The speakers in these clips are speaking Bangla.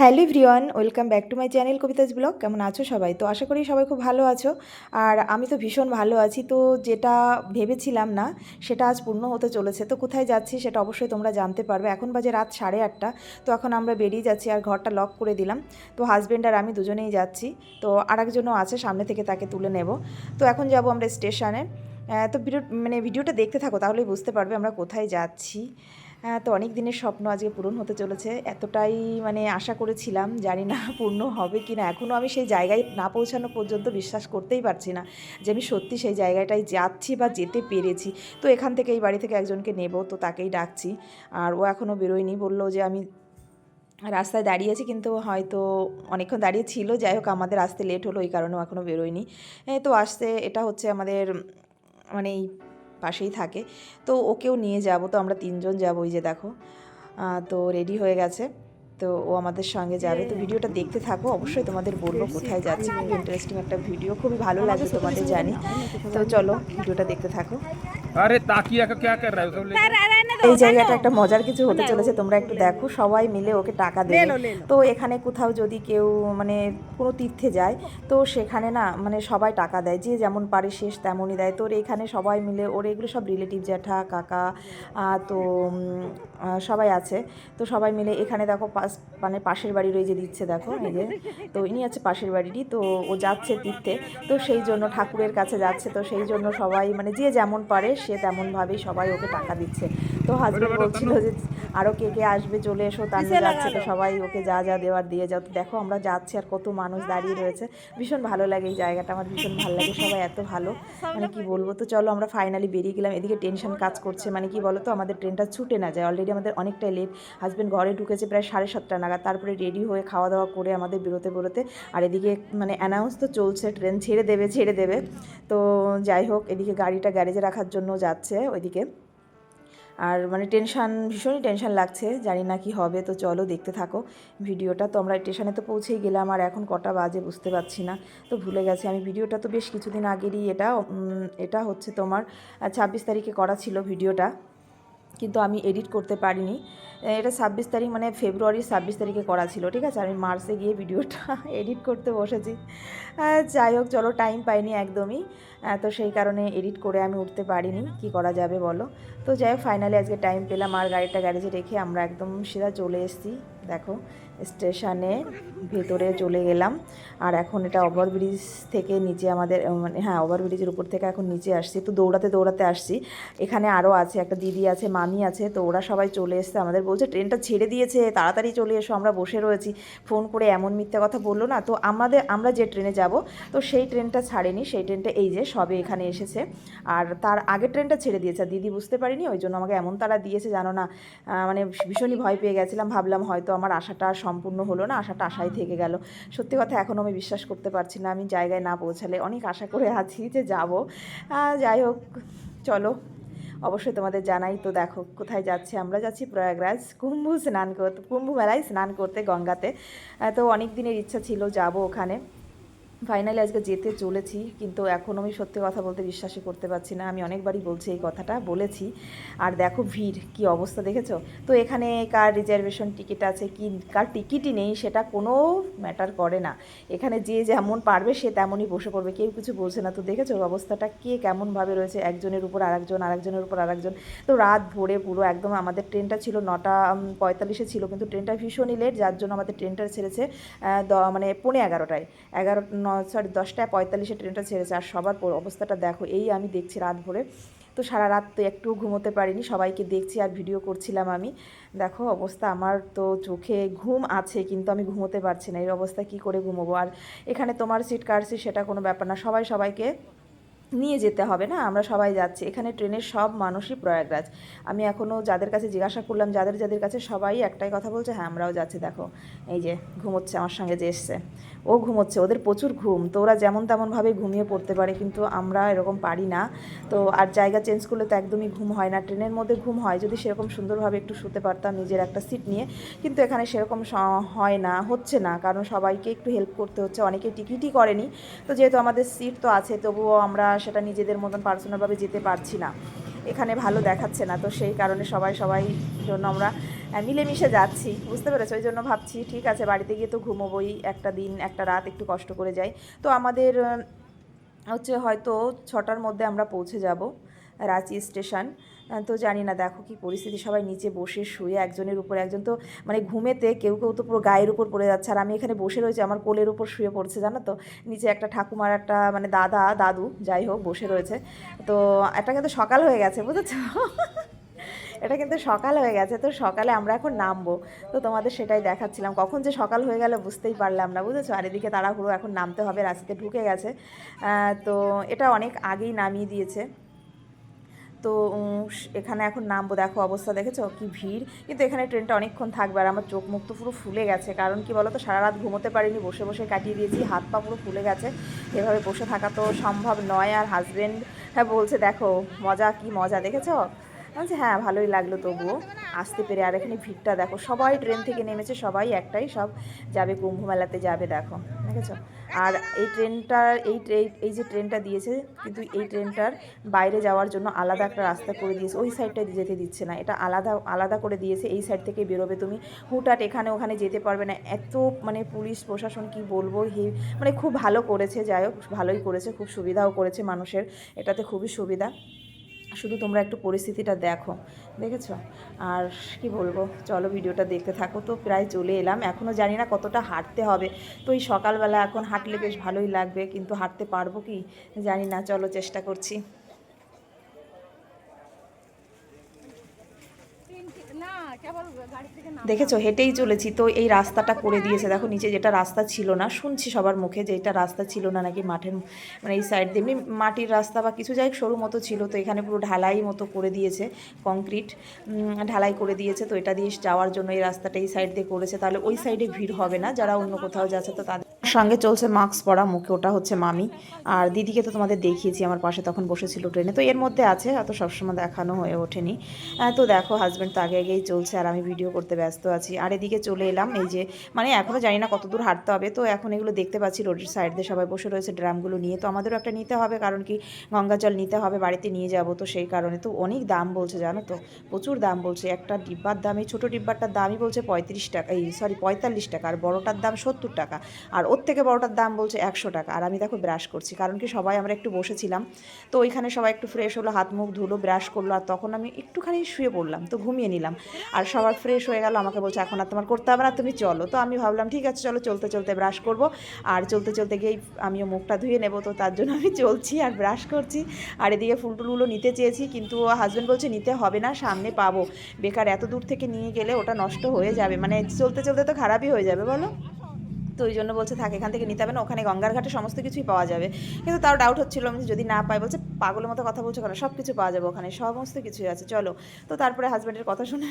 Hello everyone, welcome back to my channel Kavita's vlog. কেমন আছো সবাই? তো আশা করি সবাই খুব ভালো আছো। আর আমি তো ভীষণ ভালো আছি, তো যেটা ভেবেছিলাম না, সেটা আজ পূর্ণ হতে চলেছে। তো কোথায় যাচ্ছি সেটা অবশ্যই তোমরা জানতে পারবে। এখন বাজে রাত সাড়ে আটটা, তো এখন আমরা বেরিয়ে যাচ্ছি আর ঘরটা লক করে দিলাম। তো হাজব্যান্ড আর আমি দুজনেই যাচ্ছি, তো আর একজনও আছে, সামনে থেকে তাকে তুলে নেব। তো এখন যাব আমরা স্টেশনে তো ভিডিও মানে ভিডিওটা দেখতে থাকো, তাহলেই বুঝতে পারবে আমরা কোথায় যাচ্ছি। তো অনেক দিনের স্বপ্ন আজকে পূরণ হতে চলেছে। এতটাই মানে আশা করেছিলাম, জানি না পূর্ণ হবে কি না এখনও আমি সেই জায়গায় না পৌঁছানো পর্যন্ত বিশ্বাস করতেই পারছি না যে আমি সত্যি সেই জায়গাটায় যাচ্ছি বা যেতে পেরেছি। তো এখান থেকে এই বাড়ি থেকে একজনকে নেব, তো তাকেই ডাকছি। আর ও এখনও বেরোয়নি, বলল যে আমি রাস্তায় দাঁড়িয়ে দাঁড়িয়েছি কিন্তু হয়তো অনেকক্ষণ দাঁড়িয়ে ছিল। যাই হোক, আমাদের আসতে লেট হলো ওই কারণেও এখনও বেরোয়নি। তো আসতে এটা হচ্ছে আমাদের মানে এই পাশেই থাকে। তো ওকেও নিয়ে যাব। তো আমরা তিনজন যাব ওই যে দেখো। তো রেডি হয়ে গেছে। তো ও আমাদের সঙ্গে যাবে। তো ভিডিওটা দেখতে থাকো। অবশ্যই তোমাদের বলব কোথায় যাচ্ছে। খুব ইন্টারেস্টিং একটা ভিডিও খুবই ভালো লাগে তোমাদের জানি। তো চলো ভিডিওটা দেখতে থাকো। আরে তাকিয়া কে কে কর এই জায়গাটা একটা মজার কিছু হতে চলেছে। তোমরা একটু দেখো। সবাই মিলে ওকে টাকা দেবে। তো এখানে কোথাও যদি কেউ মানে কোনো তীর্থে যায় তো সেখানে না মানে সবাই টাকা দেয়। যে যেমন পারে শেষ তেমনই দেয়। তোর এখানে সবাই মিলে ওর এগুলো সব রিলেটিভ জ্যাঠা কাকা তো সবাই আছে। তো সবাই মিলে এখানে দেখো পাশ মানে পাশের বাড়ি ওই যে দিচ্ছে দেখো, এই যে। তো ইনি আছে পাশের বাড়িরই, তো ও যাচ্ছে তীর্থে। তো সেই জন্য ঠাকুরের কাছে যাচ্ছে, তো সেই জন্য সবাই মানে যে যেমন পারে সে তেমনভাবেই সবাই ওকে টাকা দিচ্ছে। তো হাজবেন্ড বলছিল যে আরও কে কে আসবে চলে এসো তার যাচ্ছে তো সবাই ওকে যা যা দেওয়ার দিয়ে যাও। তো দেখো আমরা যাচ্ছি আর কত মানুষ দাঁড়িয়ে রয়েছে। ভীষণ ভালো লাগে এই জায়গাটা আমার ভীষণ ভালো লাগে সবাই এত ভালো। মানে কি বলব? তো চলো আমরা ফাইনালি বেরিয়ে গেলাম এদিকে টেনশন কাজ করছে। মানে কি বলো তো আমাদের ট্রেনটা ছুটে না যায় অলরেডি আমাদের অনেকটাই লেট হাজব্যান্ড ঘরে ঢুকেছে প্রায় সাড়ে সাতটা নাগাদ তারপরে রেডি হয়ে খাওয়া দাওয়া করে আমাদের বেরোতে বেরোতে আর এদিকে মানে অ্যানাউন্স তো চলছে ট্রেন ছেড়ে দেবে ছেড়ে দেবে। তো যাই হোক এদিকে গাড়িটা গ্যারেজে রাখার জন্য যাচ্ছে ওইদিকে। আর মানে টেনশান, ভীষণই টেনশান লাগছে, জানি না কি হবে, তো চলো দেখতে থাকো। ভিডিওটা তো আমরা স্টেশনে তো পৌঁছেই গেলাম, আর এখন কটা বাজে বুঝতে পারছি না, তো ভুলে গেছি। আমি ভিডিওটা তো বেশ কিছুদিন আগেরই, এটা এটা হচ্ছে তোমার ছাব্বিশ তারিখে করা ছিল ভিডিওটা। কিন্তু আমি এডিট করতে পারিনি। এটা ছাব্বিশ তারিখ মানে ফেব্রুয়ারির ছাব্বিশ তারিখে করা ছিল, ঠিক আছে? আমি মার্চে গিয়ে ভিডিওটা এডিট করতে বসেছি। যাই হোক, চলো টাইম পাইনি একদমই। তো সেই কারণে এডিট করে আমি উঠতে পারিনি। কি করা যাবে বলো? তো যাই হোক ফাইনালি আজকে টাইম পেলাম, আর গাড়িটা গ্যারেজে রেখে আমরা একদম সেরা চলে এসেছি, দেখো। স্টেশনে ভেতরে চলে গেলাম। আর এখন এটা ওভারব্রিজ থেকে নিচে আমাদের মানে হ্যাঁ ওভারব্রিজের উপর থেকে এখন নিচে আসছি। তো দৌড়াতে দৌড়াতে আসছি। এখানে আরও আছে, একটা দিদি আছে, মামি আছে, তো ওরা সবাই চলে এসছে। আমাদের বলছে, ট্রেনটা ছেড়ে দিয়েছে, তাড়াতাড়ি চলে এসো, আমরা বসে রয়েছি। ফোন করে এমন মিথ্যা কথা বলল না। তো আমাদের, আমরা যে ট্রেনে যাব, তো সেই ট্রেনটা ছাড়েনি। সেই ট্রেনটা এই যে সবে এখানে এসেছে। আর তার আগের ট্রেনটা ছেড়ে দিয়েছে। দিদি বুঝতে পারিনি, ওই জন্য আমাকে এমন তারা দিয়েছে, জানো না। মানে ভীষণই ভয় পেয়ে গেছিলাম। ভাবলাম হয়তো আমার আশাটা সম্পূর্ণ হলো না, আশাটা আশাই থেকে গেল। সত্যি কথা এখনও আমি বিশ্বাস করতে পারছি না, আমি জায়গায় না পৌঁছালে অনেক আশা করে আছি যে যাব। যাই হোক, চলো। অবশ্যই তোমাদের জানাই, তো দেখো কোথায় যাচ্ছি। আমরা যাচ্ছি প্রয়াগরাজ কুম্ভ স্নান করতে কুম্ভ মেলায় স্নান করতে, গঙ্গাতে। তো অনেক দিনের ইচ্ছা ছিল যাব ওখানে। ফাইনালি আজকে যেতে চলেছি, কিন্তু এখন আমি সত্যি কথা বলতে বিশ্বাসই করতে পারছি না। আমি অনেকবারই বলছি এই কথাটা, বলেছি। আর দেখো ভিড়, কি অবস্থা দেখেছ? তো এখানে কার রিজার্ভেশন টিকিট আছে, কি, কার টিকিটই নেই, সেটা কোনো ম্যাটার করে না। এখানে যে যেমন পারবে, সে তেমনই বসে পড়বে, কেউ কিছু বলছে না। তো দেখেছ অবস্থাটা কে কেমনভাবে রয়েছে? একজনের উপর আরেকজন, আরেকজনের উপর আরেকজন। তো রাত ভোরে পুরো একদম আমাদের ট্রেনটা ছিল নটা পঁয়তাল্লিশে ছিল, কিন্তু ট্রেনটা ভীষণই লেট যার জন্য আমাদের ট্রেনটা ছেড়েছে মানে পৌনে এগারোটায়। এগারো সরি দশটায় পঁয়তাল্লিশে ট্রেনটা ছেড়েছে আর সবার পর- অবস্থাটা দেখো, এই আমি দেখছি রাত ভোরে। তো সারা রাত তো একটু ঘুমোতে পারিনি, সবাইকে দেখছি আর ভিডিও করছিলাম আমি। দেখো অবস্থা, আমার তো চোখে ঘুম আছে, কিন্তু আমি ঘুমোতে পারছি না, এই অবস্থা কি করে ঘুমোবো? আর এখানে তোমার সিট কার সেটা কোনো ব্যাপার না, সবাই সবাইকে নিয়ে যেতে হবে না, আমরা সবাই যাচ্ছি। এখানে ট্রেনের সব মানুষই প্রয়াগরাজ। আমি এখনও যাদের কাছে জিজ্ঞাসা করলাম, যাদের যাদের কাছে সবাই একটাই কথা বলছে হ্যাঁ আমরাও যাচ্ছি, দেখো। এই যে, ঘুমোচ্ছে, আমার সঙ্গে যে এসছে। ও ঘুমোচ্ছে, ওদের প্রচুর ঘুম। তো ওরা যেমন তেমনভাবে ঘুমিয়ে পড়তে পারে, কিন্তু আমরা এরকম পারি না। তো আর জায়গা চেঞ্জ করলে তো একদমই ঘুম হয় না। ট্রেনের মধ্যে ঘুম হয়, যদি সেরকম সুন্দরভাবে একটু শুতে পারতাম নিজের একটা সিট নিয়ে, কিন্তু এখানে সেরকম হয় না, হচ্ছে না। কারণ সবাইকে একটু হেল্প করতে হচ্ছে, অনেকে টিকিটই করেনি। তো যেহেতু আমাদের সিট তো আছে, তবুও আমরা সেটা নিজেদের মতন পার্সোনালভাবে যেতে পারছি না। এখানে ভালো দেখাচ্ছে না, তো সেই কারণে সবাই সবাই জন্য আমরা মিলেমিশে যাচ্ছি, বুঝতে পেরেছ? ওই জন্য ভাবছি, ঠিক আছে, বাড়িতে গিয়ে তো ঘুমোবই, একটা দিন, একটা রাত একটু কষ্ট করে যাই। তো আমাদের হচ্ছে হয়তো ছটার মধ্যে আমরা পৌঁছে যাব, রাঁচি স্টেশন। তো জানি না, দেখো কি পরিস্থিতি। সবাই নিচে বসে শুয়ে একজনের উপর একজন তো মানে ঘুমেতে কেউ কেউ তো পুরো গায়ের উপর পড়ে যাচ্ছে। আর আমি এখানে বসে রয়েছি, আমার কোলের উপর শুয়ে পড়ছে, জানো তো? নিচে একটা ঠাকুমার একটা মানে দাদা, দাদু, যাই হোক, বসে রয়েছে। তো এটা কিন্তু সকাল হয়ে গেছে, বুঝেছ? এটা কিন্তু সকাল হয়ে গেছে, তো সকালে আমরা এখন নামবো। তো তোমাদের সেটাই দেখাচ্ছিলাম। কখন যে সকাল হয়ে গেল বুঝতেই পারলাম না, বুঝেছ? আর এদিকে তাড়াহুড়ো এখন নামতে হবে রাস্তাতে ঢুকে গেছে। তো এটা অনেক আগেই নামিয়ে দিয়েছে। তো এখানে এখন নামবো। দেখো অবস্থা দেখেছ? কি ভিড়। কিন্তু এখানে ট্রেনটা অনেকক্ষণ থাকবে আর আমার চোখ মুখ তো পুরো ফুলে গেছে। কারণ কি বলো তো সারা রাত ঘুমোতে পারিনি, বসে বসে কাটিয়ে দিয়েছি, হাত পা পুরো ফুলে গেছে। এভাবে বসে থাকা তো সম্ভব নয়। আর হাজব্যান্ড হ্যাঁ বলছে, দেখো, মজা কি মজা, দেখেছ? বলছে হ্যাঁ ভালোই লাগল তবুও। আসতে পেরে আর এখানে ভিড়টা দেখো, সবাই ট্রেন থেকে নেমেছে, সবাই একটাই, সব যাবে কুম্ভ মেলাতে যাবে, দেখো, দেখেছ? আর এই ট্রেনটার, এই এই যে ট্রেনটা দিয়েছে, কিন্তু এই ট্রেনটার বাইরে যাওয়ার জন্য আলাদা একটা রাস্তা করে দিয়েছে, ওই সাইডটা যেতে দিচ্ছে না, এটা আলাদা আলাদা করে দিয়েছে, এই সাইড থেকে বেরোবে তুমি। হুটাট এখানে ওখানে যেতে পারবে না, এত মানে পুলিশ, প্রশাসন কি বলব, হি মানে খুব ভালো করেছে, যাই হোক, ভালোই করেছে, খুব সুবিধাও করেছে মানুষের, এটাতে খুবই সুবিধা। শুধু তোমরা একটু পরিস্থিতিটা দেখো, দেখেছ? আর কি বলব, চলো ভিডিওটা দেখতে থাকো। তো প্রায় চলে এলাম এখনও জানি না কতটা হাঁটতে হবে। তো এই সকালবেলা এখন হাঁটলে বেশ ভালোই লাগবে, কিন্তু হাঁটতে পারব কি জানি না, চলো চেষ্টা করছি। দেখেছ? হেঁটেই চলেছি। তো এই রাস্তাটা করে দিয়েছে। দেখো নিচে যেটা রাস্তা ছিল না শুনছি সবার মুখে যে এটা রাস্তা ছিল না নাকি মাঠের মানে এই সাইড দিয়ে এমনি মাটির রাস্তা বা কিছু যাই সরু মতো ছিল। তো এখানে পুরো ঢালাই মতো করে দিয়েছে কংক্রিট ঢালাই করে দিয়েছে। তো এটা দিয়ে যাওয়ার জন্য এই রাস্তাটা এই সাইড দিয়ে করেছে। তাহলে ওই সাইডে ভিড় হবে না? যারা অন্য কোথাও যাচ্ছে তো তাদের সঙ্গে চলছে মাস্ক পরা, মুখে ওটা হচ্ছে মামি। আর দিদিকে তো তোমাদের দেখিয়েছি, আমার পাশে তখন বসেছিল ট্রেনে। তো এর মধ্যে আছে, এত সবসময় দেখানো হয়ে ওঠেনি। তো দেখো হাজব্যান্ড তো আগে আগেই চলছে আর আমি ভিডিও করতে ব্যস্ত আছি। আর এদিকে চলে এলাম, এই যে মানে এখনও জানি না কত দূর হাঁটতে হবে। তো এখন এগুলো দেখতে পাচ্ছি রোডের সাইড দিয়ে সবাই বসে রয়েছে ড্রামগুলো নিয়ে। তো আমাদেরও একটা নিতে হবে, কারণ কি গঙ্গা জল নিতে হবে, বাড়িতে নিয়ে যাব তো সেই কারণে। তো অনেক দাম বলছে, জানো তো? প্রচুর দাম বলছে। একটা ডিব্বার দাম, এই ছোটো ডিব্বারটার দামই বলছে পঁয়ত্রিশ টাকা, এই সরি পঁয়তাল্লিশ টাকা। আর বড়টার দাম সত্তর টাকা। আর ওর থেকে বড়টার দাম বলছে একশো টাকা। আর আমি দেখো ব্রাশ করছি, কারণ কি সবাই আমরা একটু বসেছিলাম, তো ওইখানে সবাই একটু ফ্রেশ হলো, হাত মুখ ধুলো ব্রাশ করল, আর তখন আমি একটুখানি শুয়ে পড়লাম, তো ঘুমিয়ে নিলাম। আর সবার ফ্রেশ হয়ে গেল, আমাকে বলছে, এখন আর তোমার করতে হবে না, তুমি চলো। তো আমি ভাবলাম, ঠিক আছে, চলো, চলতে চলতে ব্রাশ করব। আর চলতে চলতে গিয়েই আমিও মুখটা ধুয়ে নেব, তো তার জন্য আমি চলছি আর ব্রাশ করছি। আর এদিকে ফুল টুলগুলো নিতে চেয়েছি, কিন্তু হাজব্যান্ড বলছে, নিতে হবে না, সামনে পাবো। বেকার এত দূর থেকে নিয়ে গেলে ওটা নষ্ট হয়ে যাবে মানে চলতে চলতে তো খারাপই হয়ে যাবে, বলো? তো ওই জন্য বলছে, থাক, এখান থেকে নিতে হবে না, ওখানে গঙ্গার ঘাটে সমস্ত কিছুই পাওয়া যাবে। কিন্তু তাও ডাউট হচ্ছিল, আমি যদি না পাই, বলছে, পাগলের মতো কথা বলছো কেন? সব কিছু পাওয়া যাবে ওখানে, সমস্ত কিছুই আছে, চলো। তো তারপরে হাজব্যান্ডের কথা শুনে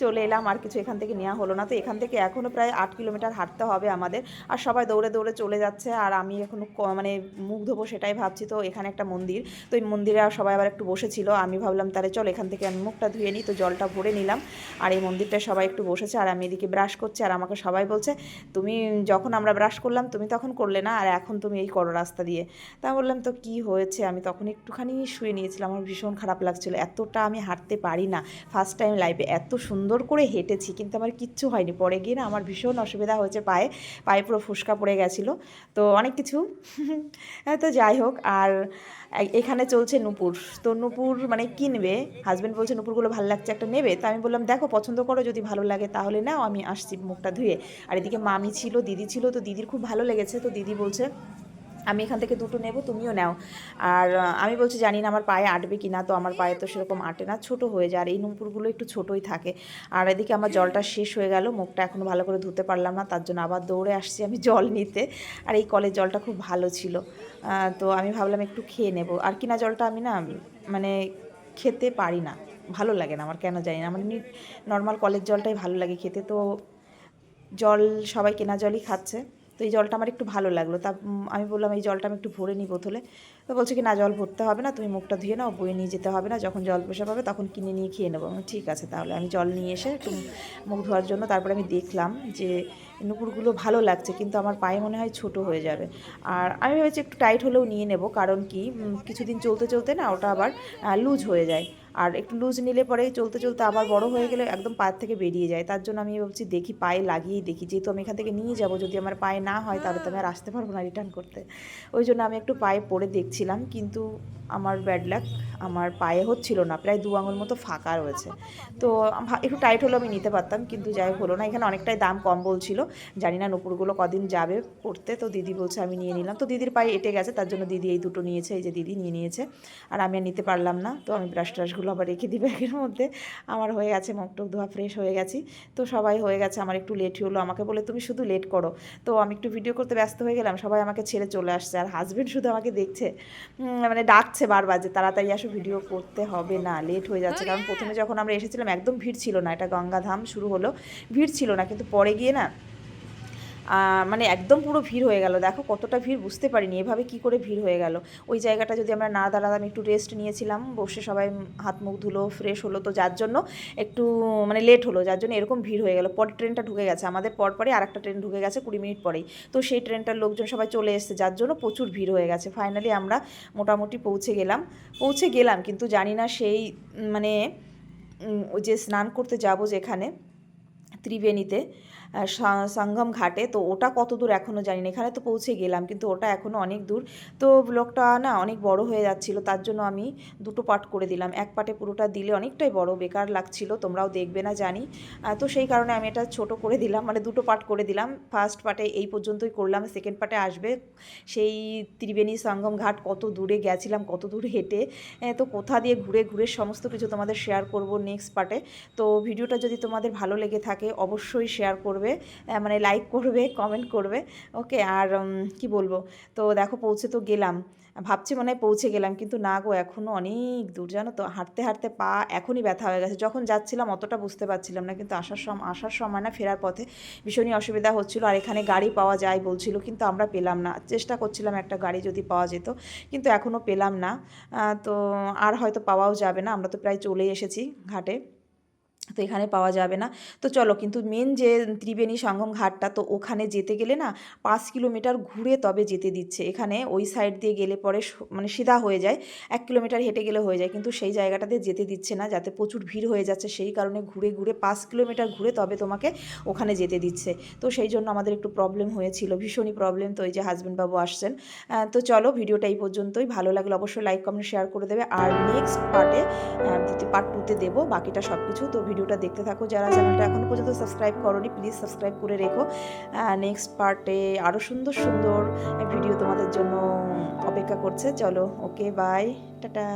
চলে এলাম, আর কিছু এখান থেকে নেওয়া হলো না। তো এখান থেকে এখনও প্রায় আট কিলোমিটার হাঁটতে হবে আমাদের, আর সবাই দৌড়ে দৌড়ে চলে যাচ্ছে, আর আমি এখনও মানে মুখ ধোবো সেটাই ভাবছি। তো এখানে একটা মন্দির, তো এই মন্দিরে আর সবাই আবার একটু বসেছিল, আমি ভাবলাম, তাহলে চল, এখান থেকে আমি মুখটা ধুয়ে নিই। তো জলটা ভরে নিলাম, আর এই মন্দিরটা সবাই একটু বসেছে, আর আমি এদিকে ব্রাশ করছি, আর আমাকে সবাই বলছে, তুমি যখন আমরা ব্রাশ করলাম, তুমি তখন করলে না? আর এখন তুমি এই করো রাস্তা দিয়ে। তা বললাম, তো কি হয়েছে? আমি তখন একটুখানি শুয়ে নিয়েছিলাম। আমার ভীষণ খারাপ লাগছিল। এতটা আমি হাঁটতে পারি না। ফার্স্ট টাইম লাইফে এত সুন্দর করে হেঁটেছি, কিন্তু আমার কিচ্ছু হয়নি। পরে গিয়ে না আমার ভীষণ অসুবিধা হয়েছে পায়ে। পায়ে পুরো ফুসকা পড়ে গেছিল। তো অনেক কিছু। তো যাই হোক, আর এখানে চলছে নূপুর। তো নূপুর মানে কিনবে হাজব্যান্ড বলছে, নূপুরগুলো ভালো লাগছে একটা নেবে? তো আমি বললাম, দেখো, পছন্দ করো, যদি ভালো লাগে তাহলে নাও, আমি আসছি মুখটা ধুয়ে। আর এদিকে মামি ছিল, দিদি ছিল, তো দিদির খুব ভালো লেগেছে। তো দিদি বলছে আমি এখান থেকে দুটো নেব, তুমিও নাও। আর আমি বলছি জানি না আমার পায়ে আটবে কি না তো আমার পায়ে তো সেরকম আটে না, ছোট হয়ে যায়। আর এই নুপুরগুলো একটু ছোটোই থাকে। আর এদিকে আমার জলটা শেষ হয়ে গেল, মুখটা এখনও ভালো করে ধুতে পারলাম না, তার জন্য আবার দৌড়ে আসছি আমি জল নিতে। আর এই কলের জলটা খুব ভালো ছিল। তো আমি ভাবলাম একটু খেয়ে নেব। আর কিনা জলটা আমি না মানে খেতে পারি না, ভালো লাগে না আমার, কেন জানি না। আমার নর্মাল কলের জলটাই ভালো লাগে খেতে, তো জল সবাই কেনা জলই খাচ্ছে। তো এই জলটা আমার একটু ভালো লাগল। তা আমি বললাম, এই জলটা আমি একটু ভরে নিই বোতলে তো বলছে কি, না, জল ভরতে হবে না, তুমি মুখটা ধুয়ে নাও, বয়ে নিয়ে যেতে হবে না, যখন জল পয়সা পাবে তখন কিনে নিয়ে খেয়ে নেব। আমি ঠিক আছে তাহলে, আমি জল নিয়ে এসে একটু মুখ ধোয়ার জন্য তারপরে আমি দেখলাম যে নুপুরগুলো ভালো লাগছে, কিন্তু আমার পায়ে মনে হয় ছোট হয়ে যাবে। আর আমি ভেবেছি একটু টাইট হলেও নিয়ে নেব, কারণ কি কিছুদিন চলতে চলতে না, ওটা আবার লুজ হয়ে যায়। আর একটু লুজ নিলে পরে চলতে চলতে আবার বড় হয়ে গেলে একদম পায়ের থেকে বেরিয়ে যায়। তার জন্য আমি ভাবছি দেখি পায়ে লাগিয়েই দেখি। যেহেতু আমি এখান থেকে নিয়ে যাব, যদি আমার পায়ে না হয় তাহলে তো আমি আর আসতে পারব না রিটার্ন করতে। ওই জন্য আমি একটু পায়ে পরে দেখছিলাম, কিন্তু আমার ব্যাড লাক আমার পায়ে হচ্ছিল না, প্রায় দু আঙুল মতো ফাঁকা রয়েছে। তো একটু টাইট হলেও আমি নিতে পারতাম, কিন্তু যাই হলো না। এখানে অনেকটাই দাম কম বলছিল। জানি না নুপুরগুলো কদিন যাবে পড়তে, তো দিদি বলছে আমি নিয়ে নিলাম। তো দিদির পায়ে এটে গেছে, তার জন্য দিদি এই দুটো নিয়েছে, এই যে দিদি নিয়ে নিয়েছে। আর আমি আর নিতে পারলাম না, তো আমি ব্রাশ ট্রাশগুলো আবার রেখে দিই ব্যাগের মধ্যে। আমার হয়ে গেছে, মুখ টুক ধোয়া ফ্রেশ হয়ে গেছি। তো সবাই হয়ে গেছে, আমার একটু লেট হলো। আমাকে বলে, তুমি শুধু লেট করো। তো আমি একটু ভিডিও করতে ব্যস্ত হয়ে গেলাম, সবাই আমাকে ছেড়ে চলে আসছে। আর হাজবেন্ড শুধু আমাকে দেখছে। মানে ডাকছে বারবার যে তাড়াতাড়ি আসো ভিডিও করতে হবে না লেট হয়ে যাচ্ছে। কারণ প্রথমে যখন আমরা এসেছিলাম একদম ভিড় ছিল না এটা গঙ্গাধাম শুরু হলো। ভিড় ছিল না কিন্তু পরে গিয়ে না মানে একদম পুরো ভিড় হয়ে গেল। দেখো কতটা ভিড় বুঝতে পারিনি, এভাবে কি করে ভিড় হয়ে গেল? ওই জায়গাটা যদি আমরা না দাঁড়াতাম, একটু রেস্ট নিয়েছিলাম, বসে সবাই হাত মুখ ধুলো ফ্রেশ হলো তো, যার জন্য একটু মানে লেট হলো, যার জন্য এরকম ভিড় হয়ে গেল। পরে ট্রেনটা ঢুকে গেছে, আমাদের পর পরে আরেকটা ট্রেন ঢুকে গেছে কুড়ি মিনিট পরেই। তো সেই ট্রেনটার লোকজন সবাই চলে এসেছে, যার জন্য প্রচুর ভিড় হয়ে গেছে। ফাইনালি আমরা মোটামুটি পৌঁছে গেলাম। পৌঁছে গেলাম, কিন্তু জানি না সেই মানে ওই যে স্নান করতে যাব যেখানে, ত্রিবেণীতে সঙ্গম ঘাটে। তো ওটা কত দূর এখনও জানি না। এখানে তো পৌঁছে গেলাম, কিন্তু ওটা এখনও অনেক দূর। তো ব্লগটা না অনেক বড় হয়ে যাচ্ছিল, তার জন্য আমি দুটো পার্ট করে দিলাম। এক পার্টে পুরোটা দিলে অনেকটাই বড়, বেকার লাগছিল, তোমরাও দেখবে না, জানি। তো সেই কারণে আমি এটা ছোট করে দিলাম মানে দুটো পার্ট করে দিলাম। ফার্স্ট পার্টে এই পর্যন্তই করলাম, সেকেন্ড পার্টে আসবে। সেই ত্রিবেণী সঙ্গম ঘাট, কত দূরে গেছিলাম, কত দূর হেঁটে। তো কোথা দিয়ে ঘুরে ঘুরে সমস্ত কিছু তোমাদের শেয়ার করব নেক্সট পার্টে তো ভিডিওটা যদি তোমাদের ভালো লেগে থাকে, অবশ্যই শেয়ার করবে আহ, মানে লাইক করবে কমেন্ট করবে ওকে আর কি বলব? তো দেখো পৌঁছে তো গেলাম। ভাবছি মনে হয় পৌঁছে গেলাম কিন্তু না গো এখনও অনেক দূর জানো তো? হাঁটতে হাঁটতে পা এখনই ব্যথা হয়ে গেছে। যখন যাচ্ছিলাম অতটা বুঝতে পারছিলাম না কিন্তু আসার সময় আসার সময় না ফেরার পথে ভীষণই অসুবিধা হচ্ছিল। আর এখানে গাড়ি পাওয়া যায় বলছিল কিন্তু আমরা পেলাম না। চেষ্টা করছিলাম একটা গাড়ি যদি পাওয়া যেত কিন্তু এখনও পেলাম না। তো আর হয়তো পাওয়াও যাবে না। আমরা তো প্রায় চলেই এসেছি ঘাটে। তো এখানে পাওয়া যাবে না। তো চলো কিন্তু মেন যে ত্রিবেণী সঙ্গম ঘাটটা, তো ওখানে যেতে গেলে না পাঁচ কিলোমিটার ঘুরে তবে যেতে দিচ্ছে। এখানে ওই সাইড দিয়ে গেলে পরে মানে সিধা হয়ে যায়, এক কিলোমিটার হেঁটে গেলে হয়ে যায়। কিন্তু সেই জায়গাটাতে যেতে দিচ্ছে না, যাতে প্রচুর ভিড় হয়ে যাচ্ছে। সেই কারণে ঘুরে ঘুরে পাঁচ কিলোমিটার ঘুরে তবে তোমাকে ওখানে যেতে দিচ্ছে। তো সেই জন্য আমাদের একটু প্রবলেম হয়েছিল, ভীষণই প্রবলেম তো এই যে হাজব্যান্ডবাবু আসছেন তো চলো ভিডিওটা এই পর্যন্তই। ভালো লাগলে অবশ্যই লাইক কমেন্ট শেয়ার করে দেবে। আর নেক্সট পার্টে পার্ট টুতে দেবো। বাকিটা সব কিছু তো ভিডিওটা দেখতে থাকো। যারা চ্যানেলটা এখনও পর্যন্ত সাবস্ক্রাইব করনি প্লিজ সাবস্ক্রাইব করে রেখো। নেক্সট পার্টে আরও সুন্দর সুন্দর ভিডিও তোমাদের জন্য অপেক্ষা করছে। চলো ওকে বাই টাটা।